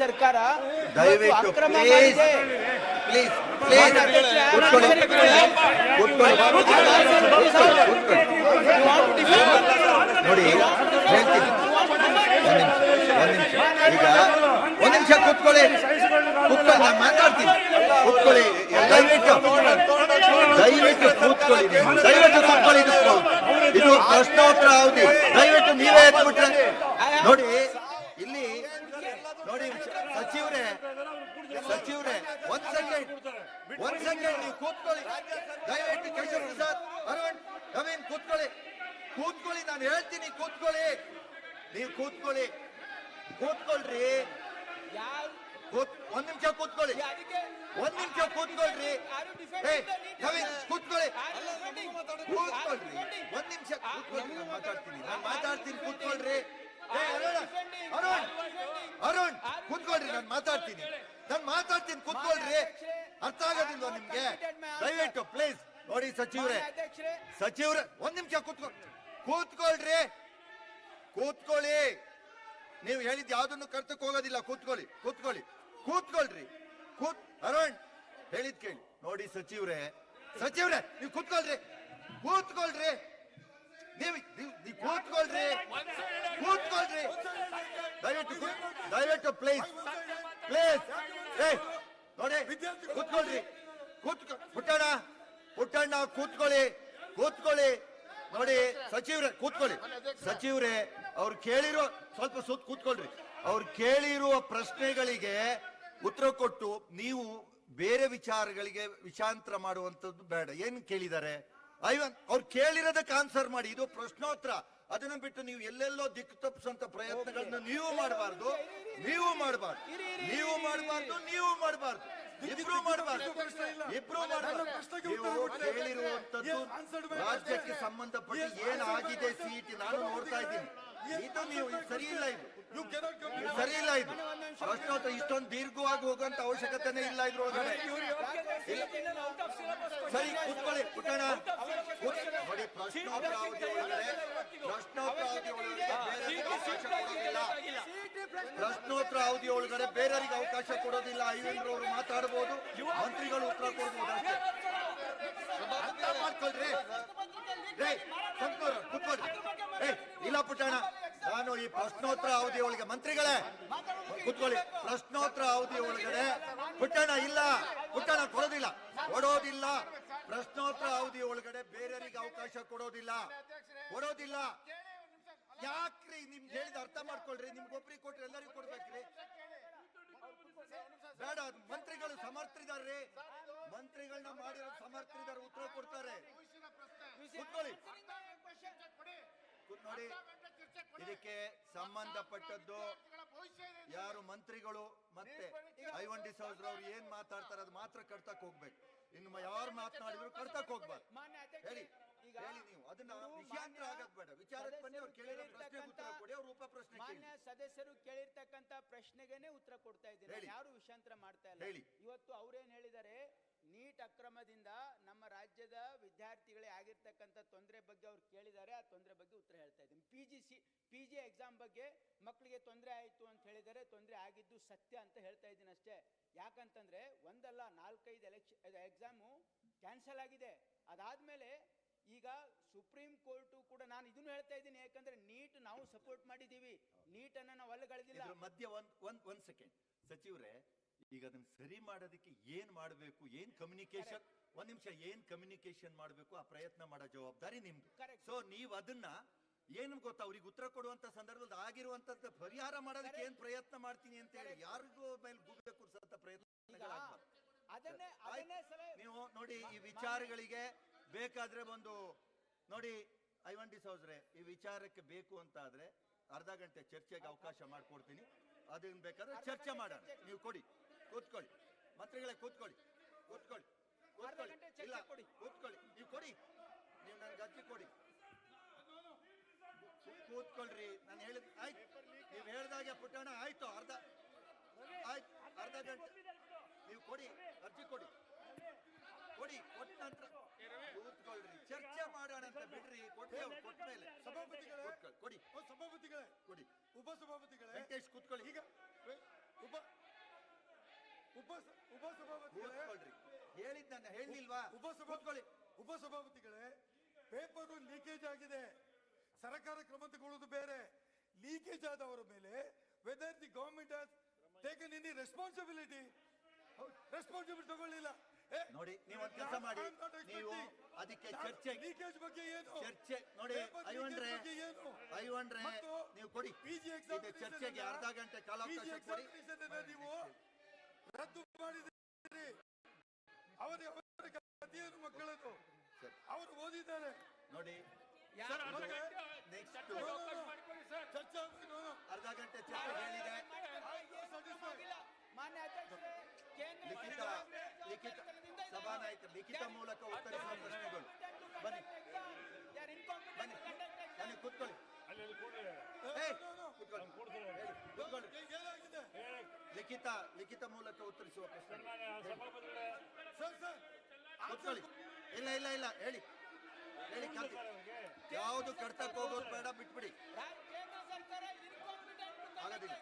ಸರ್ಕಾರ ದಯವಿಟ್ಟು please please please ಕೂತ್ಕೊಳ್ಳಿ ಕೂತ್ಕೊಳ್ಳಿ ನೋಡಿ ಹೇಳ್ತೀನಿ. ಒಂದ್ ನಿಮಿಷ ಈಗ ಒಂದ್ ನಿಮಿಷ ಕೂತ್ಕೊಳ್ಳಿ. ಕೂತ್ಕೊಳ್ಳಿ ನಾನು ಮಾತಾಡ್ತೀನಿ. ಕೂತ್ಕೊಳ್ಳಿ. ದಯವಿಟ್ಟು ದಯವಿಟ್ಟು ಕೂತ್ಕೊಳ್ಳಿ. ದಯವಿಟ್ಟು ಕೂತ್ಕೊಳ್ಳಿ ಇದು ಇದು ಪ್ರಶ್ನೋತ್ತರ ಅವಧಿ. ದಯವಿಟ್ಟು ನೀವೇ ಎತ್ಬಿಟ್ರೆ. ನೋಡಿ ಇಲ್ಲಿ ನೋಡಿ ಸಚಿವರೇ ಸಚಿವರೇ, ಒಂದ್ ಸೆಕೆಂಡ್ ಒಂದ್ ಸೆಕೆಂಡ್ ನೀವು ಕೂತ್ಕೊಳ್ಳಿ. ದಯವಿಟ್ಟು ಕೇಶವ ಪ್ರಸಾದ್, ಅರವಿಂದ್, ನವೀನ್, ಕೂತ್ಕೊಳ್ಳಿ. ಕೂತ್ಕೊಳ್ಳಿ, ನಾನು ಹೇಳ್ತೀನಿ, ಕೂತ್ಕೊಳ್ಳಿ. ನೀವು ಕೂತ್ಕೊಳ್ಳಿ. ಕೂತ್ಕೊಳ್ರಿ. ಕೂತ್, ಒಂದ್ ನಿಮಿಷ ಕೂತ್ಕೊಳ್ಳಿ. ಒಂದ್ ನಿಮಿಷ ಕೂತ್ಕೊಳ್ರಿ. ಏ, ನವೀನ್, ಕೂತ್ಕೊಳ್ಳಿ. ಕೂತ್ಕೊಳ್ರಿ. ಒಂದ್ ನಿಮಿಷ ಕೂತ್ಕೊಳ್ಳಿ ನಾನು ಮಾತಾಡ್ತೀನಿ. ನಾನು ಮಾತಾಡ್ತೀನಿ, ಕೂತ್ಕೊಳ್ರಿ. ಏ ಅರುಣ್ ಅರುಣ್, ಕೂತ್ಕೊಳ್ರಿ, ನಾನು ಮಾತಾಡ್ತೀನಿ. ನಾನು ಮಾತಾಡ್ತೀನಿ ಕೂತ್ಕೊಳ್ರಿ. ಅರ್ಥ ಆಗೋದಿಲ್ವಾ ನಿಮ್ಗೆ? ದಯವಿಟ್ಟು ಪ್ಲೀಸ್ ನೋಡಿ ಸಚಿವರೇ. ಸಚಿವ್ರೆ ಒಂದ್ ನಿಮಿಷ ಕೂತ್ಕೊ ಕೂತ್ಕೊಳ್ರಿ. ಕೂತ್ಕೊಳ್ಳಿ. ನೀವು ಹೇಳಿದ್ ಯಾವ್ದನ್ನು ಕರ್ತಕ್ ಹೋಗೋದಿಲ್ಲ ಕೂತ್ಕೊಳ್ಳಿ ಕೂತ್ಕೊಳ್ಳಿ. ಕೂತ್ಕೊಳ್ರಿ. ಕೂತ್ ಅರುಣ್ ಹೇಳಿದ್ ಕೇಳಿ. ನೋಡಿ ಸಚಿವ್ರೆ ಸಚಿವ್ರೆ ನೀವು ಕೂತ್ಕೊಳ್ರಿ. ಕೂತ್ಕೊಳ್ರಿ. ನೀವು ನೀವು ಕೂತ್ಕೊಳ್ರಿ. ಕೂತ್ಕೊಳ್ರಿ. ದಯವಿಟ್ಟು ದಯವಿಟ್ಟು ಪ್ಲೀಸ್ ಪ್ಲೀಸ್ ನೋಡಿ ಕೂತ್ಕೊಳ್ರಿ ಕೂತ್ಕೊ, ಪುಟ್ಟಣ್ಣ ಪುಟ್ಟಣ್ಣ, ಕೂತ್ಕೊಳ್ಳಿ ಕೂತ್ಕೊಳ್ಳಿ. ನೋಡಿ, ಸಚಿವ್ರೆ, ಕೂತ್ಕೊಳ್ಳಿ. ಸಚಿವರೇ, ಅವ್ರು ಕೇಳಿರೋ, ಸ್ವಲ್ಪ ಸುತ್ತ ಕೂತ್ಕೊಳ್ರಿ. ಅವ್ರು ಕೇಳಿರುವ ಪ್ರಶ್ನೆಗಳಿಗೆ ಉತ್ತರ ಕೊಟ್ಟು ನೀವು ಬೇರೆ ವಿಚಾರಗಳಿಗೆ ವಿಷಾಂತರ ಮಾಡುವಂತದ್ದು ಬೇಡ. ಏನ್ ಕೇಳಿದ್ದಾರೆ? ಐವನ್, ಅವ್ರು ಕೇಳಿರೋದಕ್ಕೆ ಆನ್ಸರ್ ಮಾಡಿ. ಇದು ಪ್ರಶ್ನೋತ್ತರ. ಅದನ್ನ ಬಿಟ್ಟು ನೀವು ಎಲ್ಲೆಲ್ಲೋ ದಿಕ್ಕು ತಪ್ಪಿಸುವಂತ ಪ್ರಯತ್ನಗಳನ್ನ ನೀವು ಮಾಡಬಾರ್ದು. ನೀವು ಮಾಡಬಾರ್ದು. ನೀವು ಮಾಡಬಾರ್ದು ನೀವು ಮಾಡಬಾರ್ದು. ಇಬ್ರು ಮಾಡಬಾರ್ದು. ಇಬ್ರು ಕೇಳಿರುವಂತದ್ದು ರಾಜ್ಯಕ್ಕೆ ಸಂಬಂಧಪಟ್ಟ ಏನಾಗಿದೆ ಸೀಟ್ ನಾನು ನೋಡ್ತಾ ಇದ್ದೀನಿ. ಇದು ನೀವು ಸರಿ ಇಲ್ಲ ಇದು. ಸರಿ ಇಲ್ಲ ಇದು. ಪ್ರಶ್ನೋತ್ತರ ಇಷ್ಟೊಂದು ದೀರ್ಘವಾಗಿ ಹೋಗುವಂತ ಅವಶ್ಯಕತೆನೇ ಇಲ್ಲ ಇದ್ರು. ಸರಿ ಕೂತ್ಕೊಳ್ಳಿ ಪುಟ್ಟಣ ನೋಡಿ ಪ್ರಶ್ನೋತ್ತರ ಅವಧಿ ಒಳಗಡೆ ಪ್ರಶ್ನೋತ್ತರ ಅವಧಿ ಒಳಗಡೆ ಬೇರೆಯವ್ರಿಗೆ ಅವಕಾಶ ಕೊಡೋದಿಲ್ಲ ಪ್ರಶ್ನೋತ್ತರ ಅವಧಿ ಒಳಗಡೆ ಬೇರೆಯವರಿಗೆ ಅವಕಾಶ ಕೊಡೋದಿಲ್ಲ. ಐವೇಂದ್ರವರು ಮಾತಾಡಬಹುದು ಮಂತ್ರಿಗಳು ಉತ್ತರ ಕೊಡಬಹುದು ಏ, ಇಲ್ಲ ಪುಟ್ಟಣ ನಾನು ಈ ಪ್ರಶ್ನೋತ್ತರ ಅವಧಿ ಒಳಗೆ ಮಂತ್ರಿಗಳೇ. ಕುತ್ಕೊಳ್ಳಿ. ಪ್ರಶ್ನೋತ್ತರ ಅವಧಿ ಒಳಗಡೆ ಪುಟ್ಟಣ ಇಲ್ಲ. ಪುಟ್ಟಣ ಕೊಡೋದಿಲ್ಲ. ಕೊಡೋದಿಲ್ಲ. ಪ್ರಶ್ನೋತ್ತರ ಅವಧಿ ಒಳಗಡೆ ಬೇರೆಯವರಿಗೆ ಅವಕಾಶ ಕೊಡೋದಿಲ್ಲ. ಕೊಡೋದಿಲ್ಲ. ಯಾಕ್ರಿ ನಿಮ್ ಹೇಳಿದ ಅರ್ಥ ಮಾಡ್ಕೊಳ್ರಿ ನಿಮ್ಗೊಬ್ರಿಗೆ ಕೊಟ್ರೆ ಎಲ್ಲರಿಗೂ ಕೊಡ್ಬೇಕ್ರಿ. ಬೇಡ ಮಂತ್ರಿಗಳು ಸಮರ್ಥರಿದ್ದಾರೆ ಮಂತ್ರಿಗಳನ್ನ ಮಾಡಿರೋ ಸಮರ್ಥಿದಾರ ಉತ್ತರ ಕೊಡ್ತಾರೆ. ಕೂತ್ಕೊಳ್ಳಿ. ನೋಡಿ. ಇದಕ್ಕೆ ಸಂಬಂಧಪಟ್ಟದ್ದು ಯಾರು ಮಂತ್ರಿಗಳು ಮತ್ತೆ ಐವನ್ ಡಿಸೋಸ್ ಅವ್ರು ಏನ್ ಮಾತಾಡ್ತಾರೆ ಅದು ಮಾತ್ರ ಕಡ್ತಕ್ ಹೋಗ್ಬೇಕು. ಇನ್ನು ಯಾರು ಮಾತನಾಡಿದ್ರು ಕಡ್ತಕ್ ಹೋಗ್ಬಾರ್ದು. ಹೇಳಿ. ಈಗ ಹೇಳಿ ನೀವು. ಅದನ್ನ ಇವರು ವಿಷಯಾಂತರ ಮಾನ್ಯ ಆಗದ್ ಬೇಡ. ವಿಚಾರಕ್ಕೆ ಬನ್ನಿ ಅವ್ರು ಕೇಳಿರೋ ಪ್ರಶ್ನೆಗೆ ಉತ್ತರ ಕೊಡಿ ಅವ್ರು ಉಪ ಪ್ರಶ್ನೆ ಕೇಳಿ. ಮಾನ್ಯ ಸದಸ್ಯರು ಕೇಳಿರ್ತಕ್ಕಂತ ಪ್ರಶ್ನೆಗೆನೆ ಉತ್ತರ ಕೊಡ್ತಾ ಇದ್ದೀನಿ. ಹೇಳಿ. ಯಾರು ವಿಷಾಂತರ ಮಾಡ್ತಾ ಇಲ್ಲ? ಹೇಳಿ. ಇವತ್ತು ಅವ್ರೇನ್ ಹೇಳಿದ್ದಾರೆ ನೀಟ್ ಅಕ್ರಮದಿಂದ ನಮ್ಮ ರಾಜ್ಯದ ವಿದ್ಯಾರ್ಥಿಗಳೇ ಆಗಿರ್ತಕ್ಕಂಥ ತೊಂದರೆ ಬಗ್ಗೆ ಅವ್ರು ಕೇಳಿದ್ದಾರೆ ಆ ತೊಂದರೆ ಬಗ್ಗೆ ಉತ್ತರ ಹೇಳ್ತಾ ಇದ್ದೀನಿ. P G C P G exam ಬಗ್ಗೆ ಮಕ್ಕಳಿಗೆ ತೊಂದರೆ ಆಯಿತು ಅಂತ ಹೇಳಿದರೆ. ತೊಂದರೆ ಆಗಿದ್ದು ಸತ್ಯ ಅಂತ ಹೇಳ್ತಾ ಇದ್ದೀನಿ ಅಷ್ಟೇ. ಯಾಕಂತಂದ್ರೆ ಒಂದಲ್ಲ ನಾಲ್ಕೈದು ಎಲೆಕ್ಷನ್ ಎಕ್ಸಾಮು ಕ್ಯಾನ್ಸಲ್ ಆಗಿದೆ. ಅದಾದ್ಮೇಲೆ ಈಗ ಸುಪ್ರೀಂ ಕೋರ್ಟು ಕೂಡ ನಾನು ಇದನ್ನು ಹೇಳ್ತಾ ಇದ್ದೀನಿ ಯಾಕಂದ್ರೆ ನೀಟ್ ನಾವು ಸಪೋರ್ಟ್ ಮಾಡಿದ್ದೀವಿ. ನೀಟನ್ನು ನಾವು ಅಲ್ಲಗಳೆದಿಲ್ಲ ಮಧ್ಯ ಮಧ್ಯೆ ಒಂದ್ ಒಂದ್ ಒಂದ್ ಸೆಕೆಂಡ್ ಸಚಿವರೇ ಈಗ ಅದನ್ನ ಸರಿ ಮಾಡೋದಕ್ಕೆ ಏನ್ ಮಾಡಬೇಕು ಏನ್ ಕಮ್ಯುನಿಕೇಶನ್ ಒಂದ್ ನಿಮಿಷ ಏನ್ ಕಮ್ಯುನಿಕೇಶನ್ ಮಾಡಬೇಕು ಆ ಪ್ರಯತ್ನ ಮಾಡೋ ಜವಾಬ್ದಾರಿ ನಿಮ್ದು. ಸೊ ನೀವ್ ಅದನ್ನ ಏನು ಗೊತ್ತಾ ಅವ್ರಿಗೆ ಉತ್ತರ ಕೊಡುವಂತ ಸಂದರ್ಭದಲ್ಲಿ ಆಗಿರುವಂತ ಪರಿಹಾರ ಮಾಡೋದಕ್ಕೆ ಏನ್ ಪ್ರಯತ್ನ ಮಾಡ್ತೀನಿ ಅಂತ ಹೇಳಿ ಯಾರಿಗೂ ಮೇಲೆ ಗೂಬೆ ಕುರ್ಸಂತ ಪ್ರಯತ್ನ. ನೀವು ನೋಡಿ ಈ ವಿಚಾರಗಳಿಗೆ ಬೇಕಾದ್ರೆ ಒಂದು ನೋಡಿ ಐವಂಡಿ ಡಿಸೌಸ್ರೆ ಈ ವಿಚಾರಕ್ಕೆ ಬೇಕು ಅಂತ ಆದ್ರೆ ಅರ್ಧ ಗಂಟೆ ಚರ್ಚೆಗೆ ಅವಕಾಶ ಮಾಡ್ಕೊಡ್ತೀನಿ. ಅದನ್ನ ಬೇಕಾದ್ರೆ ಚರ್ಚೆ ಮಾಡೋಣ. ನೀವು ಕೊಡಿ ಕೂತ್ಕೊಳ್ಳಿ. ಮಂತ್ರಿಗಳೇ ಕೂತ್ಕೊಳ್ಳಿ ಕೂತ್ಕೊಳ್ಳಿ ಕೂತ್ಕೊಳ್ಳಿ. ಇಲ್ಲ ಕೊಡಿ. ಕೂತ್ಕೊಳ್ಳಿ. ನೀವು ಕೊಡಿ. ನೀವು ನನ್ಗೆ ಅರ್ಜಿ ಕೊಡಿ. ಕೂತ್ಕೊಳ್ರಿ. ನಾನು ಹೇಳಿದ ಆಯ್ತು. ನೀವು ಹೇಳ್ದಾಗೆ ಪುಟ್ಟಣ ಆಯ್ತು ಅರ್ಧ ಆಯ್ತು ಅರ್ಧ ಗಂಟೆ ನೀವು ಕೊಡಿ ಅರ್ಜಿ ಕೊಡಿ. ಕೊಡಿ ಕೊಟ್ಟ ನಂತರ ಕೂತ್ಕೊಳ್ರಿ. ಚರ್ಚೆ ಮಾಡೋಣ ಅಂತ ಬಿಡ್ರಿ. ಕೊಟ್ಟಿ ಅವ್ರು ಕೊಟ್ಟ ಮೇಲೆ. ಸಭಾಪತಿಗಳೇ. ಕೂತ್ಕೊಳ್ಳಿ. ಕೊಡಿ. ಸಭಾಪತಿಗಳೇ ಕೊಡಿ. ಉಪಸಭಾಪತಿಗಳೇ ವೆಂಕಟೇಶ್ ಕೂತ್ಕೊಳ್ಳಿ. ಈಗ ಉಪ ಉಪಸಭಾಪತಿಗಳೇ ಕೂತ್ಕೊಳ್ರಿ. ಹೇಳಿದ್ದನ್ನ ಹೇಳಿಲ್ವಾ ಕೂತ್ಕೊಳ್ಳಿ. ಉಪಸಭಾಪತಿಗಳೇ ಪೇಪರ್ ಲೀಕೇಜ್ ಆಗಿದೆ. ಸರ್ಕಾರ ಕ್ರಮ ತಗೊಳ್ಳೋದು ಬೇರೆ. ಲೀಕೇಜ್ ಆದವರ ಮೇಲೆ whether the government has taken any responsibility responsibility ತಗೊಳ್ಳಿಲ್ಲ. ನೋಡಿ, ನೀವು ಒಂದ್ ಕೆಲಸ ಮಾಡಿ. ನೀವು ಅದಕ್ಕೆ ಚರ್ಚೆ- ಲೀಕೇಜ್ ಬಗ್ಗೆ ಏನು? ಚರ್ಚೆ ನೋಡಿ ಐವನ್ರೆ ಏನು? ಐವನ್ರೆ ಮತ್ತು ನೀವು ಕೊಡಿ. ಇದು ಚರ್ಚೆಗೆ ಅರ್ಧ ಗಂಟೆ ಕಾಲಾವಕಾಶ ಕೊಡಿ. ನೀವು? ರದ್ದು ಮಾಡಿದ್ದೀರಿ. ಅವರ ಅವರ ಕಥೆಯನ್ನು ಮಕ್ಕಳನ್ನು ಅವರು ಓದಿದ್ದಾರೆ. ನೋಡಿ. ಅರ್ಧ ಗಂಟೆ ಚರ್ಚೆ ಹೇಳಿದೆ. ಮಾನ್ಯ ಅಧ್ಯಕ್ಷರೇ ಕೇಂದ್ರ ಲಿಖಿತ ಸಭಾನಾಯಕರು ಲಿಖಿತ ಮೂಲಕ ಉತ್ತರಿಸುವ ಪ್ರಶ್ನೆಗಳು. ಬನ್ನಿ. ಬನ್ನಿ. ಬನ್ನಿ ಕೂತ್ಕೊಳ್ಳಿ. ಲಿಖಿತ ಲಿಖಿತ ಮೂಲಕ ಉತ್ತರಿಸುವ ಪ್ರಶ್ನೆ. ಕೂತ್ಕೊಳ್ಳಿ. ಇಲ್ಲ ಇಲ್ಲ ಇಲ್ಲ. ಹೇಳಿ. ಹೇಳಿ ಯಾವುದು ಕಡ್ತಕ್ಕೆ ಹೋಗೋದು ಬೇಡ ಬಿಟ್ಬಿಡಿ. ಆಗೋದಿಲ್ಲ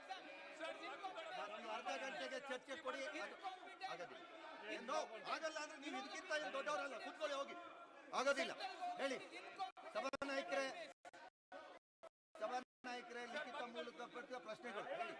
ಅರ್ಧ ಗಂಟೆಗೆ ಚರ್ಚೆ ಕೊಡಿ. ಅದು ಆಗಲ್ಲ ಅಂದ್ರೆ ನೀವು ಇದಕ್ಕಿಂತ ಏನು ದೊಡ್ಡವರಲ್ಲ. ಕೂತ್ಕೊಳ್ಳಿ, ಹೋಗಿ. ಆಗೋದಿಲ್ಲ. ಹೇಳಿ. ಸಭಾನಾಯಕರೇ ಸಭಾನಾಯಕರೇ, ಲಿಖಿತ ಮೂಲಕ ಪ್ರಶ್ನೆಗಳು. ಹೇಳಿ.